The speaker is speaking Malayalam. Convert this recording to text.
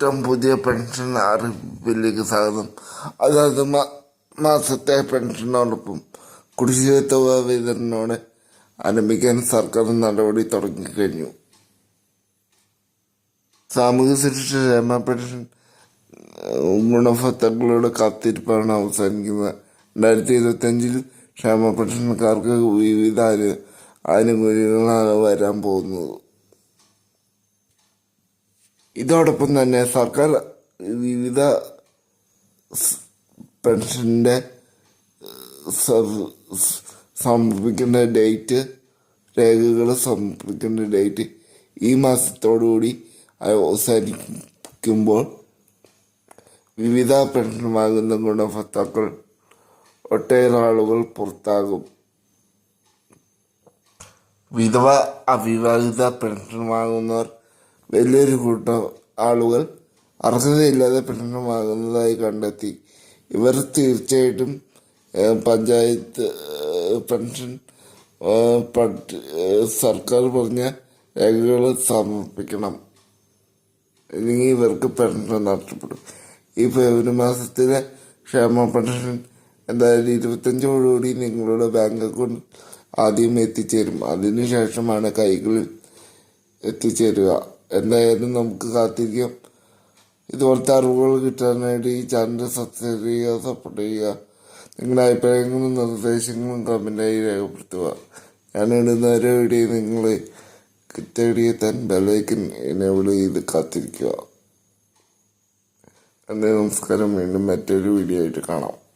ഏറ്റവും പുതിയ പെൻഷൻ അറിയിപ്പിലേക്ക് സാധനം. അതായത് മാസത്തെ പെൻഷനോടൊപ്പം കുടിശ്ശിക വിതരണോടെ ആരംഭിക്കാൻ സർക്കാർ നടപടി തുടങ്ങിക്കഴിഞ്ഞു. സാമൂഹ്യ സുരക്ഷ ക്ഷേമ പെൻഷൻ ഗുണഭോക്താക്കളുടെ കാത്തിരിപ്പാണ് അവസാനിക്കുന്നത്. രണ്ടായിരത്തി ഇരുപത്തിയഞ്ചിൽ ക്ഷേമ പെൻഷൻകാർക്ക് വിവിധ ആനു- ആനുകൂല്യങ്ങളാണ് വരാൻ പോകുന്നത്. ഇതോടൊപ്പം തന്നെ സർക്കാർ വിവിധ പെൻഷന്റെ സമർപ്പിക്കേണ്ട ഡേറ്റ് രേഖകൾ സമർപ്പിക്കേണ്ട ഡേറ്റ് ഈ മാസത്തോടുകൂടി അവസാനിക്കുമ്പോൾ വിവിധ പെൻഷൻ വാങ്ങുന്ന ഗുണഭർത്താക്കൾ ഒട്ടേറെ ആളുകൾ പുറത്താകും. വിധവ അവിവാഹിത പെൻഷൻ വാങ്ങുന്നവർ വലിയൊരു കൂട്ടം ആളുകൾ അർഹതയില്ലാതെ പെൻഷൻ വാങ്ങുന്നതായി കണ്ടെത്തി. ഇവർ തീർച്ചയായിട്ടും പഞ്ചായത്ത് പെൻഷൻ സർക്കാർ പറഞ്ഞ രേഖകൾ സമർപ്പിക്കണം. ഇല്ലെങ്കിൽ ഇവർക്ക് പെൻഷൻ നഷ്ടപ്പെടും. ഈ ഫെബ്രുവരി മാസത്തിലെ ക്ഷേമ പെൻഷൻ എന്തായാലും ഇരുപത്തഞ്ചോടുകൂടി നിങ്ങളുടെ ബാങ്ക് അക്കൗണ്ട് ആദ്യം എത്തിച്ചേരും. അതിനുശേഷമാണ് കൈകളിൽ എത്തിച്ചേരുക. എന്തായാലും നമുക്ക് കാത്തിരിക്കാം. ഇതുപോലത്തെ അറിവുകൾ കിട്ടാനായിട്ട് ഈ ചാനൽ സബ്സ്ക്രൈബ് ചെയ്യുക സപ്പോർട്ട് ചെയ്യുക. നിങ്ങളുടെ അഭിപ്രായങ്ങളും നിർദ്ദേശങ്ങളും കമന്റായി രേഖപ്പെടുത്തുക. ഞാൻ ഇടുന്ന ഓരോ വീഡിയോ നിങ്ങൾ തേടിയെത്താൻ ബെലൈക്കൻ എനേബിൾ ചെയ്ത് കാത്തിരിക്കുക. നന്ദി നമസ്കാരം. വീണ്ടും മറ്റൊരു വീഡിയോ ആയിട്ട് കാണാം.